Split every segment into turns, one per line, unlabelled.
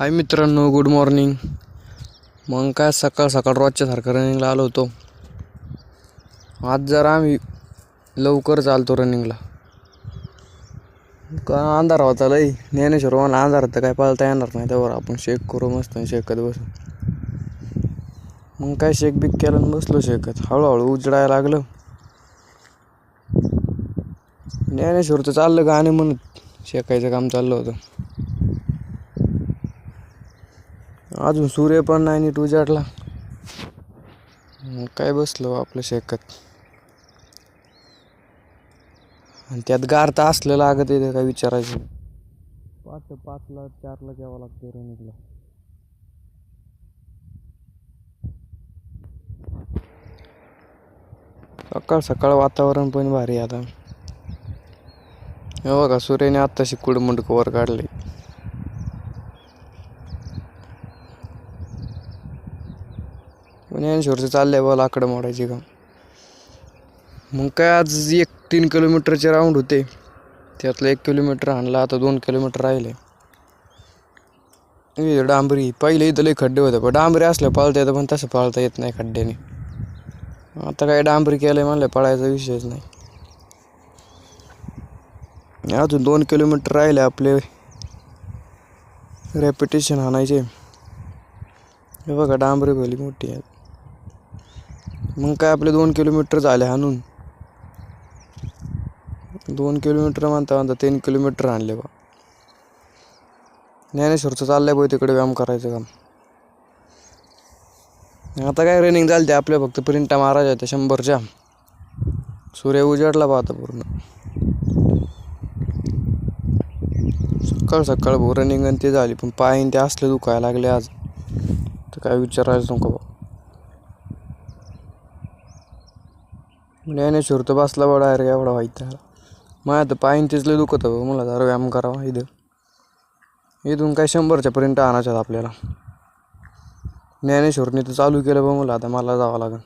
हाय मित्रांनो good morning मग काय सकाळ सकाळ रोजच्या सारखं रनिंगला आलो होतो. आज जरा आम्ही लवकर चालतो रनिंगला का अंधार होता लई ज्ञानेश्वर मला अंधार तर काय पाळता येणार नाही. त्यावर आपण शेक करू मस्त शेकत बसू. मग काय शेक बिक केलं बसलो शेकत हळूहळू उजडायला लागलं. ज्ञानेश्वरचं चाललं गाणे म्हणत. शेकायचं काम चाललं होतं. अजून सूर्य पण नाही नीट उजाडला. काय बसलो आपलं शेकत. आणि त्यात गार तर असलं लागत आहे काय विचारायचं. पाच पाचला चारला घ्यावं लागतं रनिंगला. सकाळ सकाळ वातावरण पण भारी आता. हे बघा सूर्याने आत्ताशी कुडमुंड वर काढले. ज्ञानेश्वरचं आहे बा लाकडं मोडायची काम मग काय आज एक तीन किलोमीटरचे राऊंड होते. त्यातलं एक किलोमीटर आणला आता दोन किलोमीटर राहिले. डांबरी. पहिले इथं लई खड्डे होते पण डांबरी असल्या पाळता येतं पण तसं पाळता येत नाही खड्ड्याने. आता काय डांबरी केलंय म्हणलं पळायचा विषयच नाही. अजून दोन किलोमीटर राहिले आपले. रेपिटेशन आणायचे. हे बघा डांबरी भली मोठी आहे. मग काय आपले दोन किलोमीटर झाले हाणून. दोन किलोमीटर म्हणता म्हणता तीन किलोमीटर आणले बा. ज्ञानेश्वरचं चाललंय बा तिकडे व्यायाम करायचं काम. आता काय रनिंग झाली ते आपल्या फक्त प्रिंटा मारायच्या त्या शंभरच्या. सूर्य उजाडला बा आता पूर्ण. सकाळ सकाळ भाऊ रनिंग आणि ते झाली पण पायन ते असले दुखायला लागले आज. तर काय विचारायचं नको बा. ज्ञानेश्वर तर बसला बा डायरेक्ट एवढा व्हायचा त्याला माझ्या तर पायीन तिचलं दुखत हो मला जरा व्यायाम करावा इथं. इथून काय शंभरच्या पर्यंत आणायच्यात आपल्याला. ज्ञानेश्वरने तर चालू केलं बा मला आता मला जावं लागेल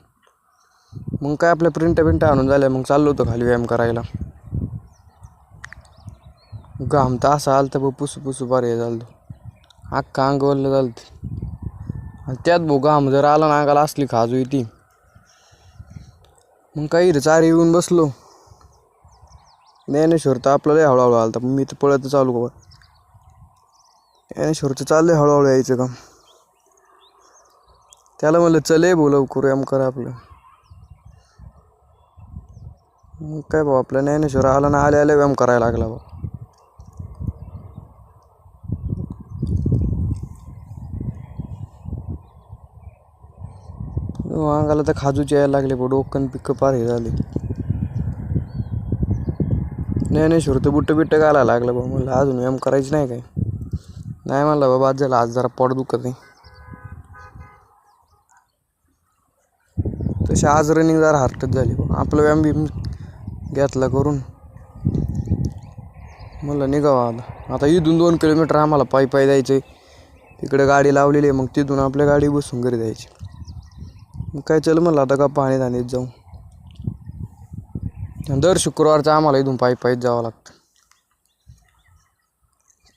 मग काय आपल्या प्रिंट बिंट आणून झाल्या मग चाललो होतो खाली व्यायाम करायला. घाम तर असा आलं तर बघ पुसू पुसू बरे हे अख्खा अंग वल्लं झालं आणि त्यात भाऊ घाम जर आला ना अंगाला असली खाजू येते. मग काही चार चारी येऊन बसलो. ज्ञानेश्वर तर आपल्याला हळूहळू आलता पण मी तर पळत चालू बा ज्ञानेश्वरचं चाललंय हळूहळू यायचं काम. त्याला म्हणलं चले बोलव लवकर एम करा आपलं. मग काय भाऊ आपल्या ज्ञानेश्वर आला ना आले आले व्यायाम करायला लागला बाबा अंगाला तर खाजूचे यायला लागले बा डोकं पिक्क पार हे झाले. ज्ञानेश्वर तर बुट्ट बिट्ट घालायला लागलं बा. म्हणलं अजून व्यायाम करायची नाही काय? नाही म्हणलं बाबा आज झालं आज जरा पोट दुखत नाही. तशी आज रनिंग जरा हार्टच झाली बा. आपलं व्यायाम बिम घेतला करून. म्हणलं निघावं आता. आता इथून दोन किलोमीटर आम्हाला पायी पायी जायचे तिकडे गाडी लावलेली आहे मग तिथून आपल्या गाडी बसून घरी जायची. काय चल म्हणलं आता का पाणी धानीत जाऊ. दर शुक्रवारचं आम्हाला इथून पायी पायीत जावं लागतं.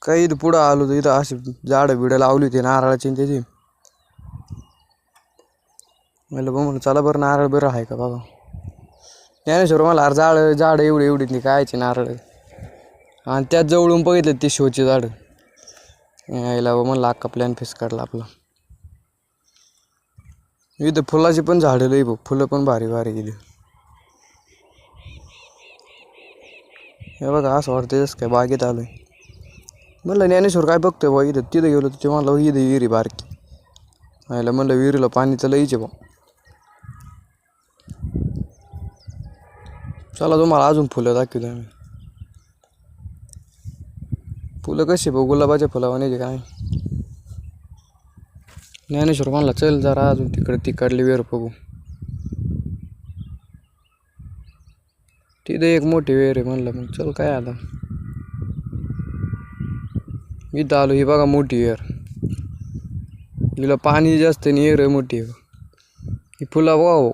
काही इथं पुढं आलो तर इथं अशी झाडं बिडं लावली होती नारळाची त्याची. म्हणलं बघ म्हणलं चला बरं नारळ बरं आहे का बाबा. ज्ञानेश्वर मला अरे झाड झाडं एवढी एवढी ती कायची नारळ? आणि त्यात जवळून बघितलं ती शोची झाडं. यायला म्हणलं अक्का प्लॅन फेस काढला आपला. इथं फुलाची पण झाडं लई बघ. फुलं पण भारी भारी गेली हे बघा असं वाटतं जसं काय बागेत आलोय. म्हणलं ज्ञानेश्वर काय बघतोय बा इथं तिथं गेलो तिथे ते म्हणलं इथं विहिरी बारकी. आयला म्हणलं विहिरीला पाणी तर लईचे बा चला तुम्हाला अजून फुलं दाखवतो आम्ही. फुलं कशी बघ? गुलाबाच्या फुलावाने काय? ज्ञानेश्वर म्हणला चल जरा अजून तिकडे तिकडली वेर बघू. तिथे एक मोठी वेर आहे म्हणलं मग चल काय आता. इथं आलो ही बघा मोठी वेर. हिला पाणी जास्त नाही येर मोठी आहे. ही फुला वाव हो.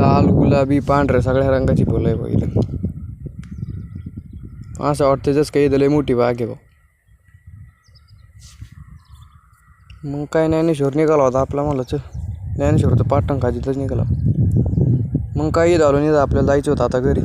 लाल गुलाबी पांढऱ्या सगळ्या रंगाची फुलं आहे बघ इथं. असं वाटतं जसं काही इथं लय मोठी बाग आहे भाऊ मग काय ज्ञानेश्वर निघाला होता आपला मला ज्ञानेश्वर तर पाटण खाजीतच निघाला. मग काही झालं नाही आपल्याला जायचं होतं आता घरी.